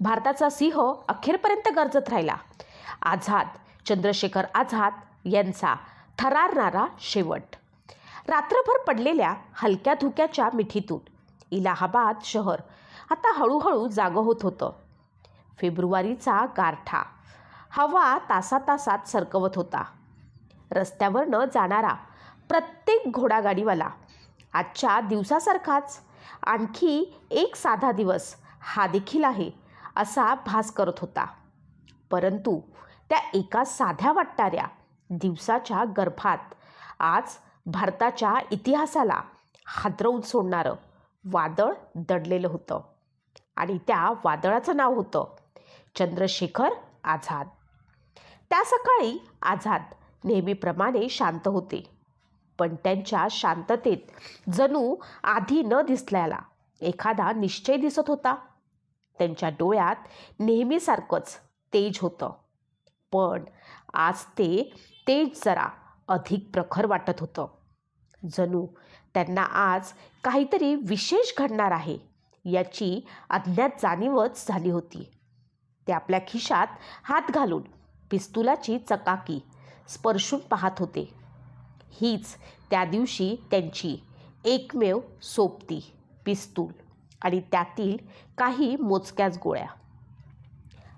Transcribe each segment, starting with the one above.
भारताचा सिंह अखेरपर्यंत गरजत राहिला. आझाद चंद्रशेखर आझाद यांचा थरारणारा शेवट. रात्रभर पडलेल्या हलक्या धुक्याच्या मिठीतून इलाहाबाद शहर आता हळूहळू जागं होत होतं. फेब्रुवारीचा गारठा. हवा तासातासात सरकवत होता. रस्त्यावर न जाणारा प्रत्येक घोडागाडीवाला आजच्या दिवसासारखाच आणखी एक साधा दिवस हा देखील आहे. असा भास करत होता. परंतु त्या एका साध्या वाटणाऱ्या दिवसाच्या गर्भात आज भारताच्या इतिहासाला हादरवून सोडणारं वादळ दडलेलं होतं आणि त्या वादळाचं नाव होतं चंद्रशेखर आझाद. त्या सकाळी आझाद नेहमीप्रमाणे शांत होते पण त्यांच्या शांततेत जणू आधी न दिसल्याला एखादा निश्चय दिसत होता. त्यांच्या डोळ्यात नेहमीसारखंच तेज होतं. पण आज ते तेज जरा अधिक प्रखर वाटत होतं. जणू त्यांना आज काहीतरी विशेष घडणार आहे याची अज्ञात जाणीवच झाली होती. ते आपल्या खिशात हात घालून पिस्तुलाची चकाकी स्पर्शून पाहत होते. हीच त्या दिवशी त्यांची एकमेव सोबती पिस्तूल. आणि त्यातील काही मोजक्याच गोळ्या.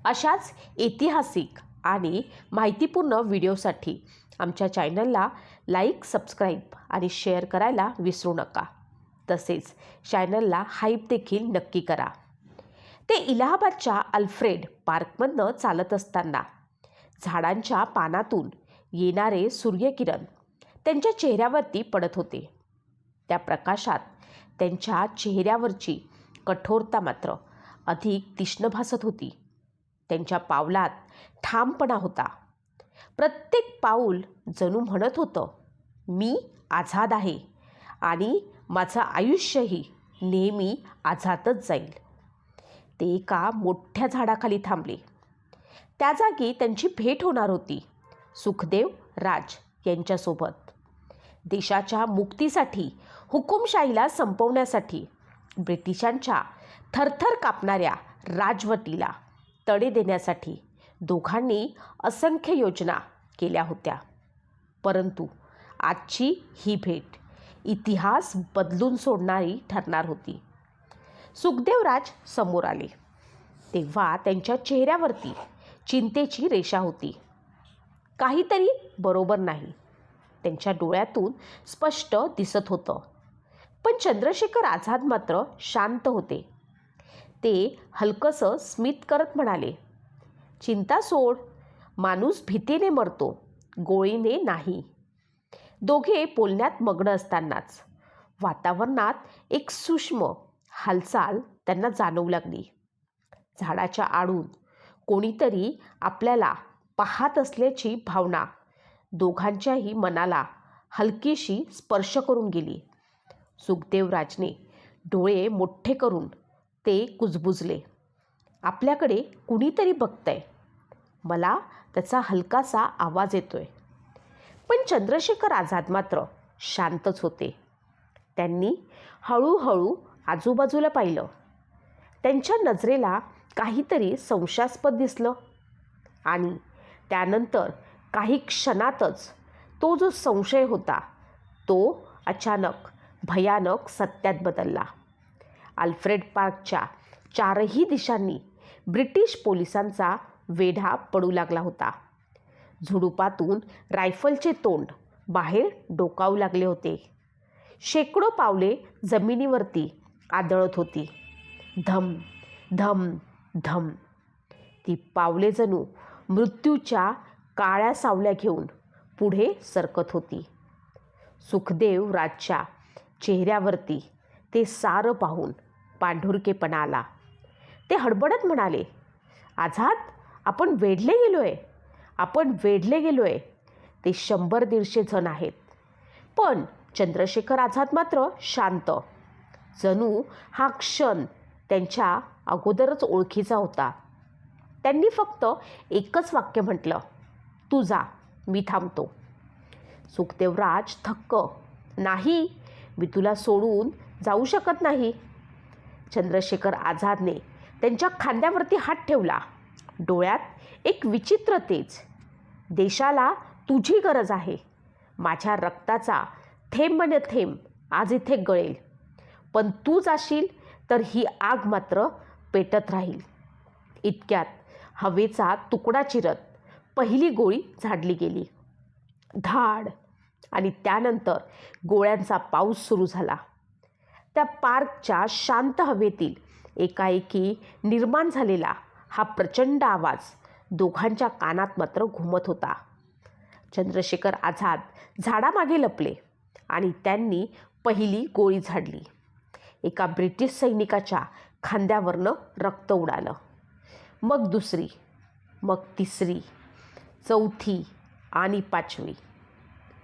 अशाच ऐतिहासिक आणि माहितीपूर्ण व्हिडिओसाठी आमच्या चॅनलला लाईक सबस्क्राईब आणि शेअर करायला विसरू नका. तसेच चॅनलला हाईप देखील नक्की करा. ते इलाहाबादच्या अल्फ्रेड पार्कमधनं चालत असताना झाडांच्या पानातून येणारे सूर्यकिरण त्यांच्या चेहऱ्यावरती पडत होते. त्या प्रकाशात त्यांच्या चेहऱ्यावरची कठोरता मात्र. अधिक तीक्ष्ण भासत होती. त्यांच्या पावलात ठामपणा होता. प्रत्येक पाऊल जणू म्हणत होतं मी आझाद आहे आणि माझं आयुष्यही नेहमी आझादच जाईल. ते एका मोठ्या झाडाखाली थांबले. त्या जागी त्यांची भेट होणार होती सुखदेव राज यांच्यासोबत. देशाच्या मुक्तीसाठी हुकुमशाहीला संपवण्यासाठी. ब्रिटिशांच्या थरथर कापणाऱ्या राजवटीला तडे देण्यासाठी दोघांनी असंख्य योजना केल्या होत्या. परंतु आजची ही भेट इतिहास बदलून सोडणारी ठरणार होती. सुखदेवराज समोर आले. तेव्हा त्यांच्या चेहऱ्यावरती चिंतेची रेषा होती. काहीतरी बरोबर नाही. त्यांच्या डोळ्यातून स्पष्ट दिसत होतं. पण चंद्रशेखर आझाद मात्र शांत होते. ते हलकंसं स्मित करत म्हणाले चिंता सोड माणूस भीतीने मरतो गोळीने नाही. दोघे बोलण्यात मग्न असतानाच. वातावरणात एक सूक्ष्म हालचाल त्यांना जाणवू लागली. झाडाच्या आडून कोणीतरी आपल्याला पाहत असल्याची भावना दोघांच्याही मनाला हलकीशी स्पर्श करून गेली. सुखदेवराजने डोळे मोठे करून ते कुजबुजले. आपल्याकडे कुणीतरी बघतंय. मला त्याचा हलकासा आवाज येतोय. पण चंद्रशेखर आझाद मात्र शांतच होते. त्यांनी हळूहळू आजूबाजूला पाहिलं. त्यांच्या नजरेला काहीतरी संशयास्पद दिसलं. आणि त्यानंतर काही क्षणातच तो जो संशय होता तो अचानक भयानक सत्यात बदलला. अल्फ्रेड पार्कच्या चारही दिशांनी ब्रिटिश पोलिसांचा वेढा पडू लागला होता. झुडुपातून रायफलचे तोंड बाहेर डोकावू लागले होते. शेकडो पावले जमिनीवरती आदळत होती. धम धम धम. ती पावले जणू मृत्यूच्या काळ्या सावल्या घेऊन पुढे सरकत होती. सुखदेव राजच्या चेहऱ्यावरती ते सारं पाहून पांढुरकेपणा आला ते हडबडत म्हणाले आझाद आपण वेढले गेलो आहे आपण वेढले गेलो आहे ते शंभर दीडशे जण आहेत. पण चंद्रशेखर आझाद मात्र शांत. जणू हा क्षण त्यांच्या अगोदरच ओळखीचा होता. त्यांनी फक्त एकच वाक्य म्हटलं तू जा मी थांबतो. सुखदेवराज थक्क नाही मी तुला सोडून जाऊ शकत नाही. चंद्रशेखर आझादने त्यांच्या खांद्यावरती हात ठेवला. डोळ्यात एक विचित्र तेज. देशाला तुझी गरज आहे. माझ्या रक्ताचा थेंब न थेंब आज इथे गळेल. पण तू जाशील तर ही आग मात्र पेटत राहील. इतक्यात हवेचा तुकडा चिरत पहिली गोळी झाडली गेली. धाड! आणि त्यानंतर गोळ्यांचा पाऊस सुरू झाला. त्या पार्कच्या शांत हवेतील एकाएकी निर्माण झालेला हा प्रचंड आवाज दोघांच्या कानात मात्र घुमत होता. चंद्रशेखर आझाद झाडामागे लपले आणि त्यांनी पहिली गोळी झाडली. एका ब्रिटिश सैनिकाच्या खांद्यावरनं रक्त उडालं. मग दुसरी मग तिसरी चौथी आणि पाचवी.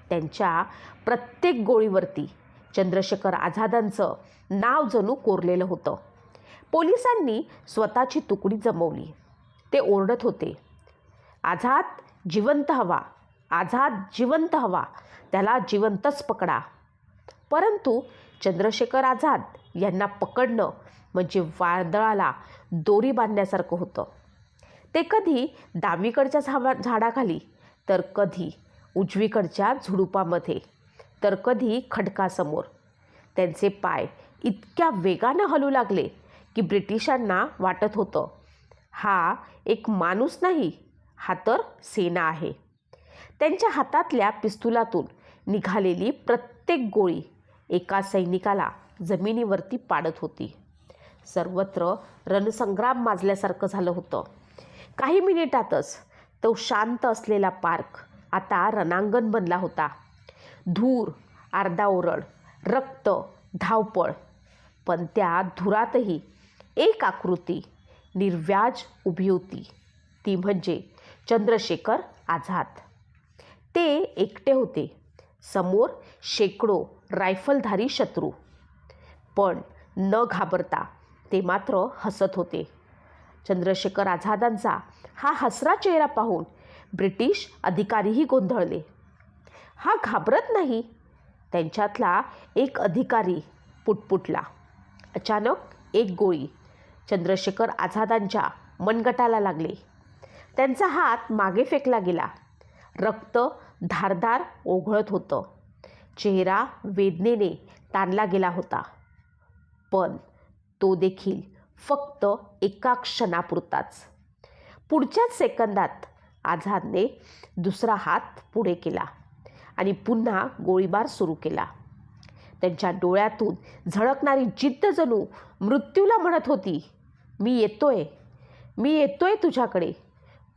त्यांच्या प्रत्येक गोळीवरती चंद्रशेखर आझादांचं नाव जणू कोरलेलं होतं. पोलिसांनी स्वतःची तुकडी जमवली. ते ओरडत होते आझाद जिवंत हवा आझाद जिवंत हवा त्याला जिवंतच पकडा. परंतु चंद्रशेखर आझाद यांना पकडणं म्हणजे वादळाला दोरी बांधण्यासारखं होतं. ते कधी डावीकडच्या झावा झाडाखाली तर कधी उजवीकडच्या झुडुपामध्ये. तर कधी खडकासमोर. त्यांचे पाय इतक्या वेगानं हलू लागले की ब्रिटिशांना वाटत होतं हा एक माणूस नाही हा तर सेना आहे. त्यांच्या हातातल्या पिस्तुलातून निघालेली प्रत्येक गोळी एका सैनिकाला जमिनीवरती पाडत होती. सर्वत्र रणसंग्राम माजल्यासारखं झालं होतं. काही मिनिटातच तो शांत असलेला पार्क आता रणांगण बनला होता. धूर अर्धा ओरड रक्त धावपळ. पण त्या धुरातही एक आकृती निर्व्याज उभी होती. ती म्हणजे चंद्रशेखर आझाद. ते एकटे होते. समोर शेकडो रायफलधारी शत्रू. पण न घाबरता ते मात्र हसत होते. चंद्रशेखर आझादांचा हा हसरा चेहरा पाहून ब्रिटिश अधिकारीही गोंधळले. हा घाबरत नाही. त्यांच्यातला एक अधिकारी पुटपुटला. अचानक एक गोळी चंद्रशेखर आझादांच्या मनगटाला लागली. त्यांचा हात मागे फेकला गेला. रक्त धारदार ओघळत होतं. चेहरा वेदनेने ताणला गेला होता. पण तो देखील फक्त एका क्षणापुरताच. पुढच्याच सेकंदात आझादने दुसरा हात पुढे केला आणि पुन्हा गोळीबार सुरू केला. त्यांच्या डोळ्यातून झळकणारी जिद्द जणू मृत्यूला म्हणत होती मी येतोय मी येतोय तुझ्याकडे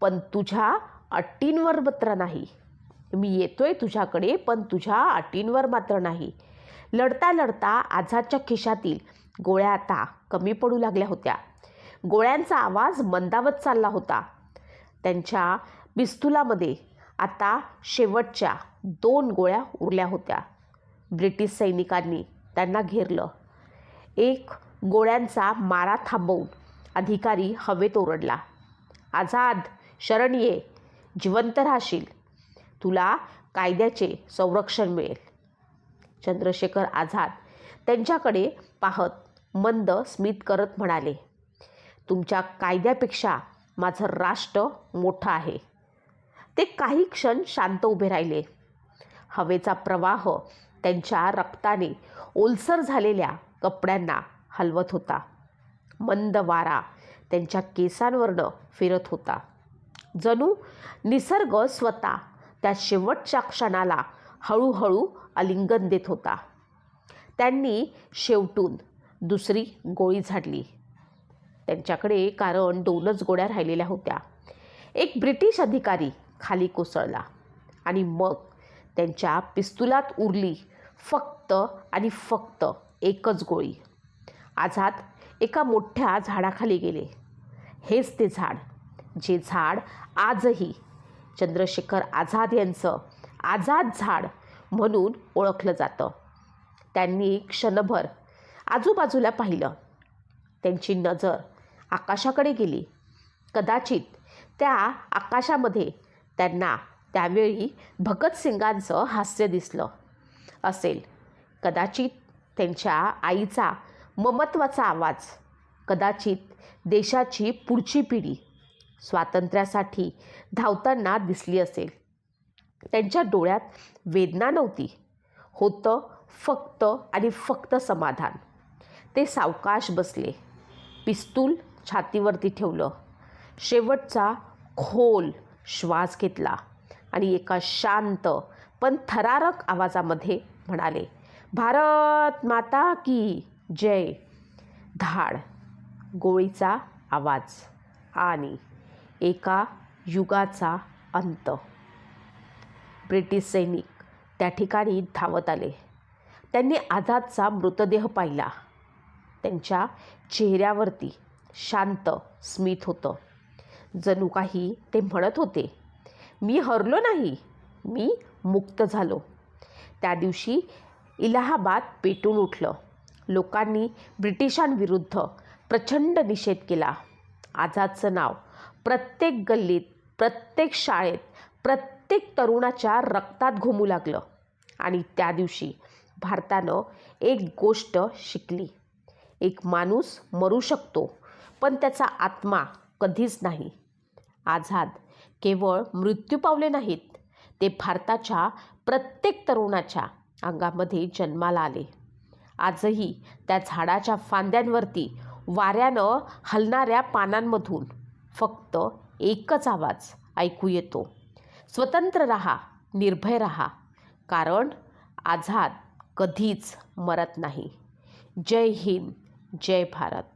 पण तुझ्या अटींवर मात्र नाही. मी येतोय तुझ्याकडे पण तुझ्या अटींवर मात्र नाही लढता लढता आझादच्या खिशातील गोळ्या आता कमी पडू लागल्या होत्या. गोळ्यांचा आवाज मंदावत चालला होता. त्यांच्या पिस्तुलामध्ये. आता शेवटच्या दोन गोळ्या उरल्या होत्या. ब्रिटिश सैनिकांनी त्यांना घेरलं. एक गोळ्यांचा मारा थांबवून अधिकारी हवेत ओरडला. आझाद शरण ये जिवंत राहशील. तुला कायद्याचे संरक्षण मिळेल. चंद्रशेखर आझाद त्यांच्याकडे पाहत मंद स्मित करत म्हणाले तुमच्या कायद्यापेक्षा माझं राष्ट्र मोठं आहे. ते काही क्षण शांत उभे राहिले. हवेचा प्रवाह त्यांच्या रक्ताने ओलसर झालेल्या कपड्यांना हलवत होता. मंद वारा त्यांच्या केसांवरनं फिरत होता. जणू निसर्ग स्वतः त्या शेवटच्या क्षणाला हळूहळू आलिंगन देत होता. त्यांनी शेवटून दुसरी गोळी झाडली. त्यांच्याकडे कारण दोनच गोळ्या राहिलेल्या होत्या. एक ब्रिटिश अधिकारी खाली कोसळला आणि मग त्यांच्या पिस्तुलात उरली फक्त आणि फक्त एकच गोळी. आझाद एका मोठ्या झाडाखाली गेले. हेच ते झाड जे झाड आजही चंद्रशेखर आझाद यांचं आझाद झाड म्हणून ओळखलं जातं. त्यांनी क्षणभर आजूबाजूला पाहिलं. त्यांची नजर आकाशाकडे गेली. कदाचित त्या आकाशामध्ये त्यांना त्यावेळी भगतसिंगांचं हास्य दिसलं असेल. कदाचित त्यांच्या आईचा ममत्वाचा आवाज कदाचित देशाची पुढची पिढी स्वातंत्र्यासाठी धावताना दिसली असेल. त्यांच्या डोळ्यात वेदना नव्हती. होतं फक्त आणि फक्त समाधान. ते सावकाश बसले. पिस्तूल छातीवरती ठेवलं. शेवटचा खोल श्वास घेतला आणि एका शांत पण थरारक आवाजामध्ये म्हणाले भारत माता की जय. धाड गोळीचा आवाज आणि एका युगाचा अंत. ब्रिटिश सैनिक त्या ठिकाणी धावत आले. त्यांनी आझादचा मृतदेह पाहिला. त्यांच्या चेहऱ्यावरती शांत स्मित होतं. जणू काही ते म्हणत होते मी हरलो नाही मी मुक्त झालो. त्या दिवशी इलाहाबाद पेटून उठलं. लोकांनी ब्रिटिशांविरुद्ध प्रचंड निषेध केला. आझादचं नाव प्रत्येक गल्लीत प्रत्येक शाळेत प्रत्येक तरुणाच्या रक्तात घुमू लागलं आणि त्या दिवशी भारतानं एक गोष्ट शिकली. एक माणूस मरू शकतो. पण त्याचा आत्मा कधीच नाही. आझाद केवळ मृत्यू पावले नाहीत ते भारताच्या प्रत्येक तरुणाच्या अंगामध्ये जन्माला आले. आजही त्या झाडाच्या फांद्यांवरती वाऱ्यानं हलणाऱ्या पानांमधून फक्त एकच आवाज ऐकू येतो. स्वतंत्र रहा निर्भय रहा कारण आझाद कधीच मरत नाही. जय हिंद जय भारत.